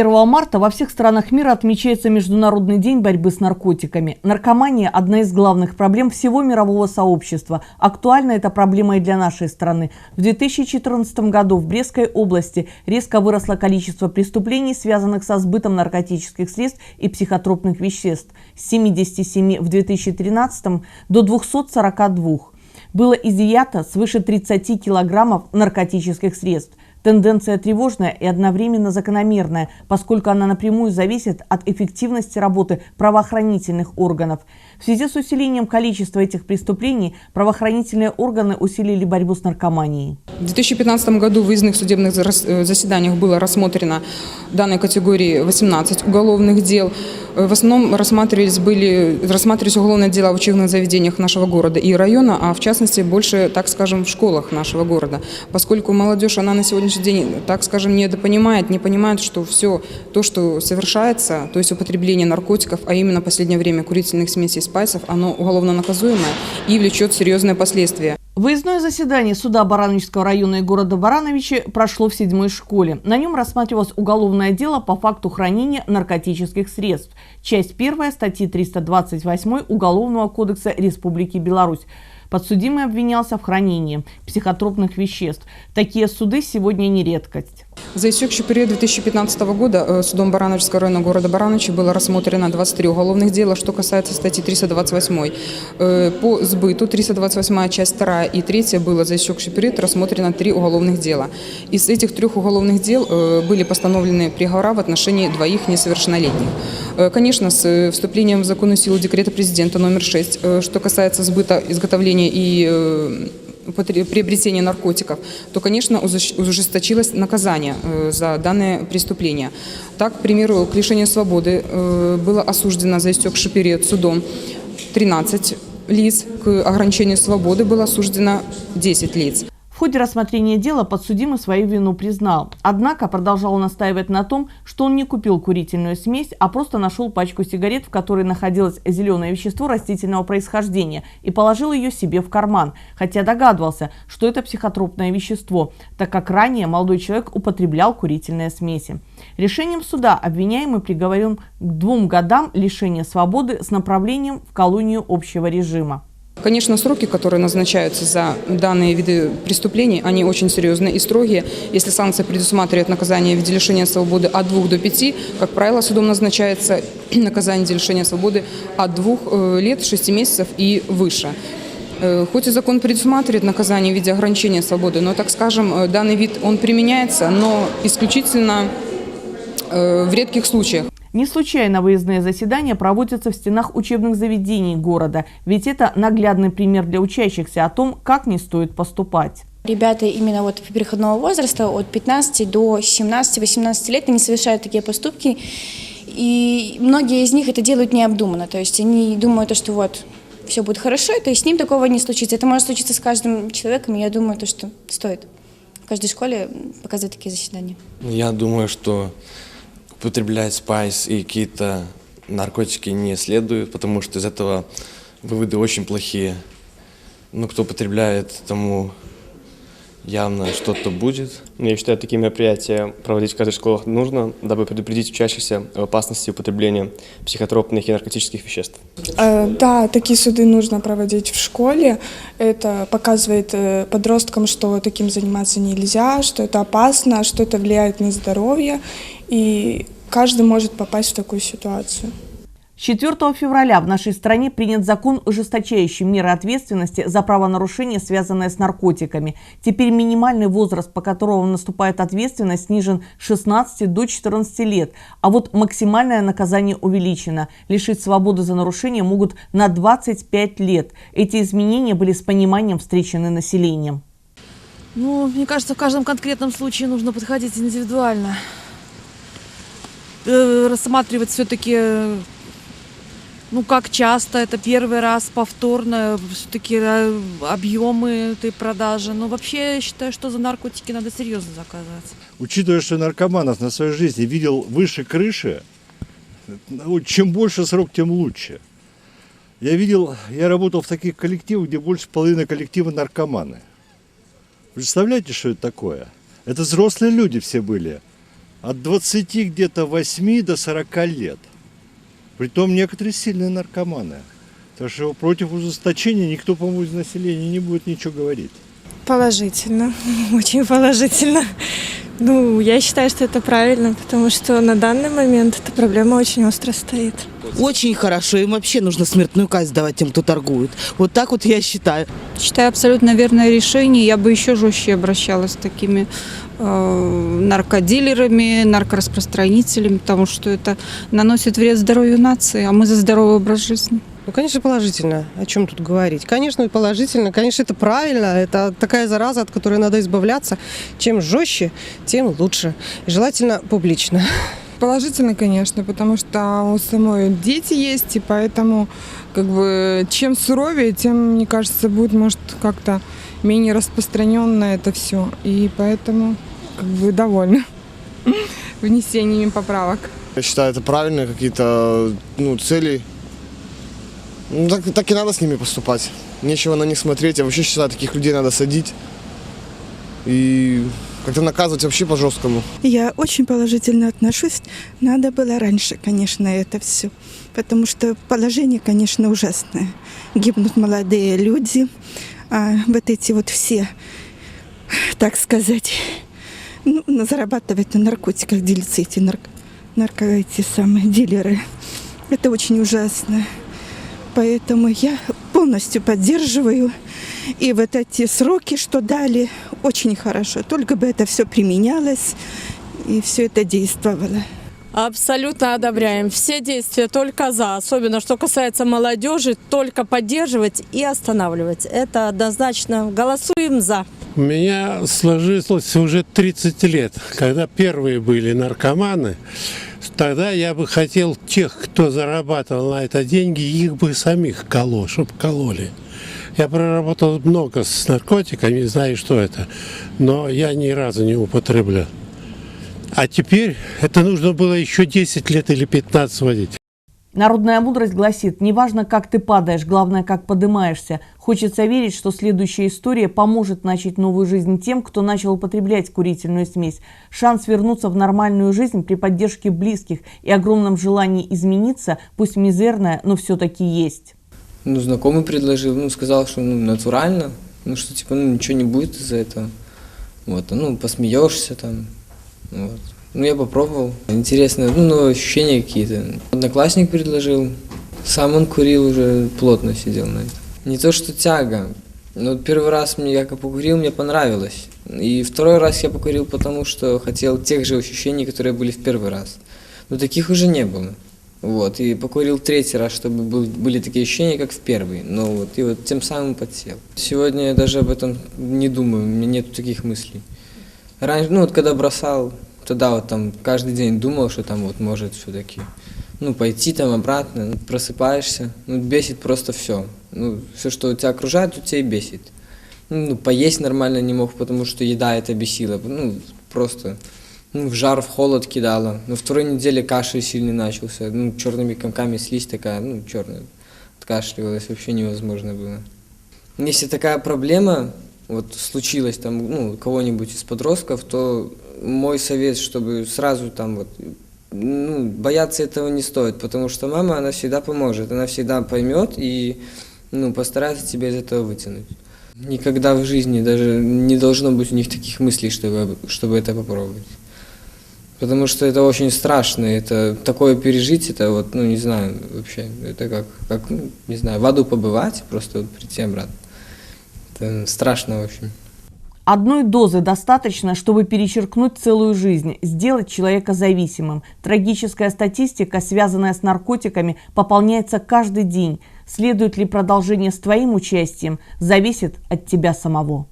1 марта во всех странах мира отмечается Международный день борьбы с наркотиками. Наркомания – одна из главных проблем всего мирового сообщества. Актуальна эта проблема и для нашей страны. В 2014 году в Брестской области резко выросло количество преступлений, связанных со сбытом наркотических средств и психотропных веществ. С 77 в 2013 до 242. Было изъято свыше 30 килограммов наркотических средств. Тенденция тревожная и одновременно закономерная, поскольку она напрямую зависит от эффективности работы правоохранительных органов. В связи с усилением количества этих преступлений правоохранительные органы усилили борьбу с наркоманией. В 2015 году в выездных судебных э, заседаниях было рассмотрено данной категории 18 уголовных дел. В основном рассматривались, были, рассматривались уголовные дела в учебных заведениях нашего города и района, а в частности больше, так скажем, в школах нашего города. Поскольку молодежь, она на сегодняшний день, так скажем, недопонимает, не понимает, что все то, что совершается, то есть употребление наркотиков, а именно в последнее время курительных смесей спайсов, оно уголовно наказуемое и влечет серьезные последствия. Выездное заседание суда Барановичского района и города Барановичи прошло в седьмой школе. На нем рассматривалось уголовное дело по факту хранения наркотических средств. Часть первая статьи 328 Уголовного кодекса Республики Беларусь. Подсудимый обвинялся в хранении психотропных веществ. Такие суды сегодня не редкость. За истекший период 2015 года э, судом Барановичского района города Барановичи было рассмотрено 23 уголовных дела, что касается статьи 328. Э, по сбыту 328 часть 2 и 3 было за истекший период рассмотрено 3 уголовных дела. Из этих трех уголовных дел э, были постановлены приговора в отношении двоих несовершеннолетних. Конечно, с вступлением в законную силу декрета президента номер 6, что касается сбыта, изготовления и приобретения наркотиков, то, конечно, ужесточилось наказание э, за данное преступление. Так, к примеру, к лишению свободы э, было осуждено за истекший период судом 13 лиц, к ограничению свободы было осуждено 10 лиц. В ходе рассмотрения дела подсудимый свою вину признал. Однако продолжал настаивать на том, что он не купил курительную смесь, а просто нашел пачку сигарет, в которой находилось зеленое вещество растительного происхождения, и положил ее себе в карман, хотя догадывался, что это психотропное вещество, так как ранее молодой человек употреблял курительные смеси. Решением суда обвиняемый приговорен к двум годам лишения свободы с направлением в колонию общего режима. Конечно, сроки, которые назначаются за данные виды преступлений, они очень серьезные и строгие. Если санкция предусматривает наказание в виде лишения свободы от 2 до 5, как правило, судом назначается наказание в виде лишения свободы от 2 э, лет, 6 месяцев и выше. Э, хоть и закон предусматривает наказание в виде ограничения свободы, но, так скажем, э, данный вид, он применяется, но исключительно в редких случаях. Не случайно выездные заседания проводятся в стенах учебных заведений города, ведь это наглядный пример для учащихся о том, как не стоит поступать. Ребята именно вот переходного возраста от 15 до 17-18 лет они совершают такие поступки, и многие из них это делают необдуманно, то есть они думают, что вот все будет хорошо, то есть с ним такого не случится. Это может случиться с каждым человеком, и я думаю, то, что стоит в каждой школе показывать такие заседания. Я думаю, что употреблять спайс и какие-то наркотики не следует, потому что из этого выводы очень плохие. Ну, кто употребляет, тому явно что-то будет. Я считаю, такие мероприятия проводить в каждой школах нужно, дабы предупредить учащихся об опасности употребления психотропных и наркотических веществ. Э, да, такие суды нужно проводить в школе. Это показывает э, подросткам, что таким заниматься нельзя, что это опасно, что это влияет на здоровье. И каждый может попасть в такую ситуацию. 4 февраля в нашей стране принят закон, ужесточающий меры ответственности за правонарушения, связанные с наркотиками. Теперь минимальный возраст, по которому наступает ответственность, снижен с 16 до 14 лет. А вот максимальное наказание увеличено. Лишить свободы за нарушение могут на 25 лет. Эти изменения были с пониманием встречены населением. Ну, мне кажется, в каждом конкретном случае нужно подходить индивидуально. Э, рассматривать все-таки ну, как часто, это первый раз, повторно, все-таки э, объемы этой продажи. Но вообще я считаю, что за наркотики надо серьезно заказывать. Учитывая, что наркоманов на своей жизни видел выше крыши, ну, чем больше срок, тем лучше. Я видел, я работал в таких коллективах, где больше половины коллектива наркоманы. Представляете, что это такое? Это взрослые люди все были. От 20 где-то 8 до 40 лет. Притом некоторые сильные наркоманы. Так что против ужесточения никто, по-моему, из населения не будет ничего говорить. Положительно, очень положительно. Ну, я считаю, что это правильно, потому что на данный момент эта проблема очень остро стоит. Очень хорошо. Им вообще нужно смертную казнь давать тем, кто торгует. Вот так вот я считаю. Считаю абсолютно верное решение. Я бы еще жестче обращалась с такими э, наркодилерами, наркораспространителями, потому что это наносит вред здоровью нации, а мы за здоровый образ жизни. Ну, конечно, положительно. О чем тут говорить? Конечно, положительно. Конечно, это правильно. Это такая зараза, от которой надо избавляться. Чем жестче, тем лучше. И желательно публично. Положительно, конечно, потому что у самой дети есть, и поэтому как бы чем суровее, тем, мне кажется, будет, может, как-то менее распространенно это все. И поэтому как бы довольна внесениями поправок. Я считаю, это правильные какие-то ну, цели. Ну, так, так и надо с ними поступать. Нечего на них смотреть. Я вообще считаю, таких людей надо садить. И как-то наказывать вообще по-жесткому. Я очень положительно отношусь. Надо было раньше, конечно, это все. Потому что положение, конечно, ужасное. Гибнут молодые люди. А вот эти вот все, так сказать, ну, зарабатывать на наркотиках, делятся эти нарк- нарко, эти самые дилеры. Это очень ужасно. Поэтому я полностью поддерживаю. И вот эти сроки, что дали, очень хорошо. Только бы это все применялось и все это действовало. Абсолютно одобряем. Все действия только за. Особенно, что касается молодежи, только поддерживать и останавливать. Это однозначно. Голосуем за. У меня сложилось уже 30 лет, когда первые были наркоманы. Тогда я бы хотел тех, кто зарабатывал на это деньги, их бы самих колол, чтобы кололи. Я проработал много с наркотиками, знаю, что это, но я ни разу не употреблял. А теперь это нужно было еще 10 лет или 15 водить. Народная мудрость гласит, неважно, как ты падаешь, главное, как поднимаешься. Хочется верить, что следующая история поможет начать новую жизнь тем, кто начал употреблять курительную смесь. Шанс вернуться в нормальную жизнь при поддержке близких и огромном желании измениться, пусть мизерная, но все-таки есть. Ну, знакомый предложил, ну, сказал, что ну, натурально, ну, что типа, ну, ничего не будет из-за этого. Вот, ну, посмеешься там. Вот. Ну, я попробовал. Интересно, ну, ощущения какие-то. Одноклассник предложил. Сам он курил уже, плотно сидел на этом. Не то, что тяга. Но первый раз мне, я покурил, мне понравилось. И второй раз я покурил, потому что хотел тех же ощущений, которые были в первый раз. Но таких уже не было. Вот, и покурил третий раз, чтобы был, были такие ощущения, как в первый. Но вот, и вот тем самым подсел. Сегодня я даже об этом не думаю, у меня нет таких мыслей. Раньше, ну вот когда бросал, тогда вот там каждый день думал, что там вот может все-таки, ну пойти там обратно, ну, просыпаешься, ну бесит просто все. Ну все, что тебя окружает, то тебя и бесит. Ну поесть нормально не мог, потому что еда это бесила, ну просто ну, в жар, в холод кидала. На второй неделе кашель сильный начался, ну черными комками слизь такая, ну черная, откашливалась, вообще невозможно было. Если такая проблема вот случилась там, ну, у кого-нибудь из подростков, то мой совет, чтобы сразу там вот, ну, бояться этого не стоит, потому что мама, она всегда поможет, она всегда поймет и, ну, постарается тебя из этого вытянуть. Никогда в жизни даже не должно быть у них таких мыслей, чтобы, чтобы это попробовать. Потому что это очень страшно, это такое пережить, это вот, ну, не знаю, вообще, это как, как ну, не знаю, в аду побывать, просто вот прийти обратно. Это страшно, в общем. Одной дозы достаточно, чтобы перечеркнуть целую жизнь, сделать человека зависимым. Трагическая статистика, связанная с наркотиками, пополняется каждый день. Следует ли продолжение с твоим участием, зависит от тебя самого.